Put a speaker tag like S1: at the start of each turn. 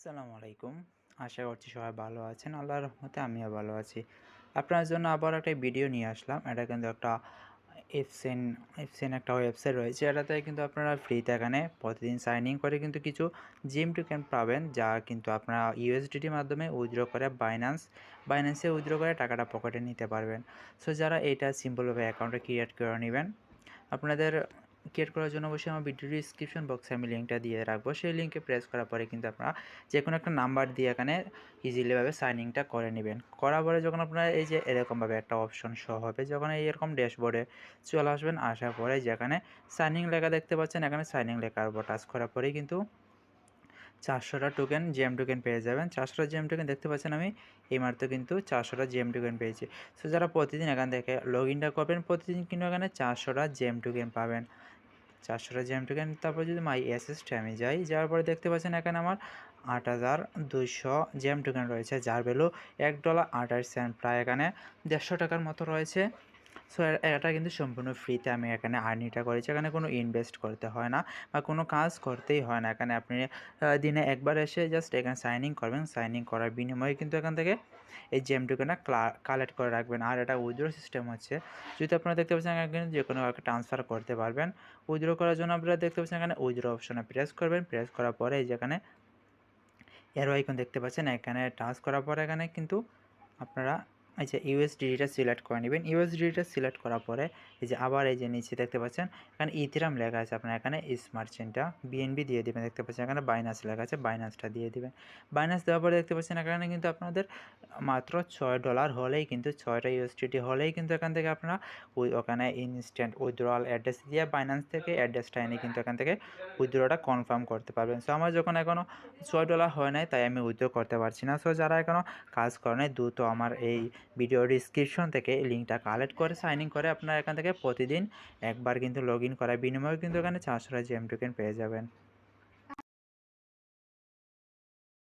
S1: আসসালামু আলাইকুম। আশা করছি সবাই ভালো আছেন। আল্লাহর রহমতে আমিও ভালো আছি। আপনার জন্য আবার একটা ভিডিও নিয়ে আসলাম। এটা কিন্তু একটা এফসেন এফসেন একটা ওয়েবসাইট রয়েছে। এটাতে কিন্তু আপনারা ফ্রিতে এখানে প্রতিদিন সাইন ইন করে কিন্তু কিছু জিম টোকেন পাবেন, যা কিন্তু আপনারা ইউএসডিটির মাধ্যমে উইথড্র করে বাইন্যান্স বাইন্যান্সে উইথড্র করে টাকাটা পকেটে নিতে পারবেন। সো যারা এটা সিম্পলভাবে অ্যাকাউন্টে ক্রিয়েট করে নেবেন, আপনাদের ক্রিয়েট করার জন্য অবশ্যই আমার ভিডিও ডিসক্রিপশন বক্সে আমি লিঙ্কটা দিয়ে রাখব। সেই লিঙ্কে প্রেস করার পরে কিন্তু আপনারা যে কোনো একটা নাম্বার দিয়ে এখানে ইজিলিভাবে সাইন ইনটা করে নেবেন। করার পরে যখন আপনারা এই যে এরকমভাবে একটা অপশন শো হবে, যখন এইরকম ড্যাশবোর্ডে চলে আসবেন, আসার পরে যেখানে সাইন ইন লেখা দেখতে পাচ্ছেন, এখানে সাইন ইন লেখার উপর টাচ করার পরেই কিন্তু চারশোটা টোকেন জেম টোকেন পেয়ে যাবেন। চারশোটা জেম টোকেন দেখতে পাচ্ছেন আমি, এই মাত্র কিন্তু চারশোটা জেম টোকেন পেয়েছি। সো যারা প্রতিদিন এখান থেকে লগ ইনটা করবেন, প্রতিদিন কিন্তু এখানে চারশোটা জেম টোকেন পাবেন। চারশোটা জেম টোকেন তারপর যদি মাই এসএসটে আমি যাই, যাওয়ার পরে দেখতে পাচ্ছেন এখানে আমার আট হাজার দুইশো জেম টোকেন রয়েছে, যার ভ্যালু এক ডলার আঠাশ সেন্ট প্রায় এখানে দেড়শো টাকার মতো রয়েছে। সো এটা কিন্তু সম্পূর্ণ ফ্রিতে আমি এখানে আর্নিটা করেছি। এখানে কোনো ইনভেস্ট করতে হয় না বা কোনো কাজ করতেই হয় না। এখানে আপনি দিনে একবার এসে জাস্ট এখানে সাইন ইন করবেন। সাইন ইন করার বিনিময়ে কিন্তু এখান থেকে এই জেম টোকেনটা কালেক্ট করে রাখবেন। আর এটা উইথড্র সিস্টেম হচ্ছে। যদি আপনারা দেখতে পাচ্ছেন এখানে যে কোনো ট্রান্সফার করতে পারবেন। উইথড্র করার জন্য আপনারা দেখতে পাচ্ছেন এখানে উইথড্র অপশনে প্রেস করবেন। প্রেস করার পরে যেখানে এরো আইকন দেখতে পাচ্ছেন। এখানে টাচ করার পরে এখানে কিন্তু আপনারা এই যে ইউএসডিটা সিলেক্ট করে নেবেন। ইউএসডিটা সিলেক্ট করার পরে এই যে আবার এই যে নিচে দেখতে পাচ্ছেন, এখানে ইথিরাম লেখা আছে আপনার, এখানে স্মার্ট চেনটা বিএনবি দিয়ে দেবেন, দেখতে পাচ্ছেন এখানে বাইনাস লেখা আছে বাইনাসটা দিয়ে দেবেন। বাইনাস দেওয়ার পরে দেখতে পাচ্ছেন এখানে কিন্তু আপনাদের মাত্র ছয় ডলার হলেই কিন্তু, ছয়টা ইউএসডিটি হলেই কিন্তু এখান থেকে আপনারা ওই ওখানে ইনস্ট্যান্ট উইথড্রয়াল অ্যাড্রেস দিয়ে বাইনান্স থেকে অ্যাড্রেসটা এনে কিন্তু এখান থেকে উইথড্রটা কনফার্ম করতে পারবেন। সো আমার যখন এখনও ছয় ডলার হয় নাই, তাই আমি উইথড্র করতে পারছি না। সো যারা এখনও কাজ করে নাই, দ্রুত আমার এই ভিডিও ডিসক্রিপশন থেকে লিঙ্কটা কালেক্ট করে সাইন ইন করে আপনারা এখান থেকে প্রতিদিন একবার কিন্তু লগ ইন করার বিনিময়ে কিন্তু এখানে চারশোটা জিএম টোকেন পেয়ে যাবেন।